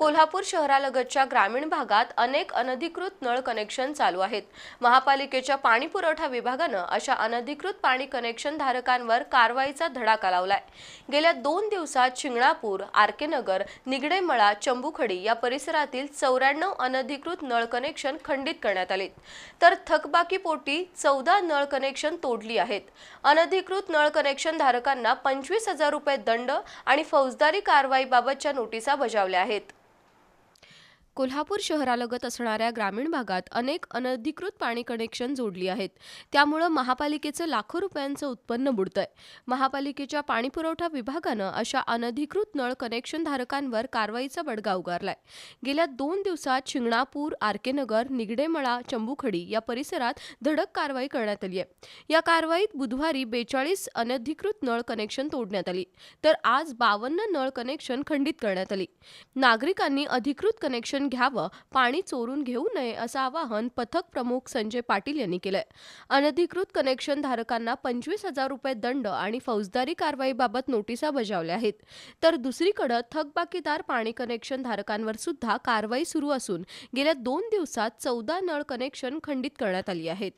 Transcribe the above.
कोल्हापूर शहरालगतच्या ग्रामीण भागात अनेक अनधिकृत नळ कनेक्शन चालू आहेत. महापालिकेच्या पाणी पुरवठा विभागानं अशा अनधिकृत पाणी कनेक्शन धारकांवर कारवाईचा धडाका लावलाय. गेल्या दोन दिवसात शिंगणापूर आरकेनगर निगडेमळा चंबुखडी या परिसरातील चौऱ्याण्णव अनधिकृत नळ कनेक्शन खंडित करण्यात आले तर थकबाकीपोटी चौदा नळ कनेक्शन तोडली आहेत. अनधिकृत नळ कनेक्शन धारकांना पंचवीस हजार रुपये दंड आणि फौजदारी कारवाईबाबतच्या नोटिसा बजावल्या आहेत. कोल्हापूर शहरालगत असणाऱ्या ग्रामीण भागात अनेक अनधिकृत पाणी कनेक्शन जोडली आहेत. त्यामुळं महापालिकेचं लाखो रुपयांचं उत्पन्न बुडतंय. महापालिकेच्या पाणीपुरवठा विभागानं अशा अनधिकृत नळ कनेक्शन धारकांवर कारवाईचा बडगा उगारलाय. गेल्या दोन दिवसात शिंगणापूर आरकेनगर निगडेमळा चंबुखडी या परिसरात धडक कारवाई करण्यात आली आहे या कारवाईत बुधवारी बेचाळीस अनधिकृत नळ कनेक्शन तोडण्यात आली. तर आज बावन्न नळ कनेक्शन खंडित करण्यात आली. नागरिकांनी अधिकृत कनेक्शन घ्यावं पाणी चोरून घेऊ नये असं आवाहन पथक प्रमुख संजय पाटील यांनी केलंय. अनधिकृत कनेक्शन धारकांना पंचवीस हजार रुपये दंड आणि फौजदारी कारवाईबाबत नोटिसा बजावल्या आहेत. तर दुसरीकडे थकबाकीदार पाणी कनेक्शन धारकांवर सुद्धा कारवाई सुरू असून गेल्या दोन दिवसात चौदा नळ कनेक्शन खंडित करण्यात आली आहेत.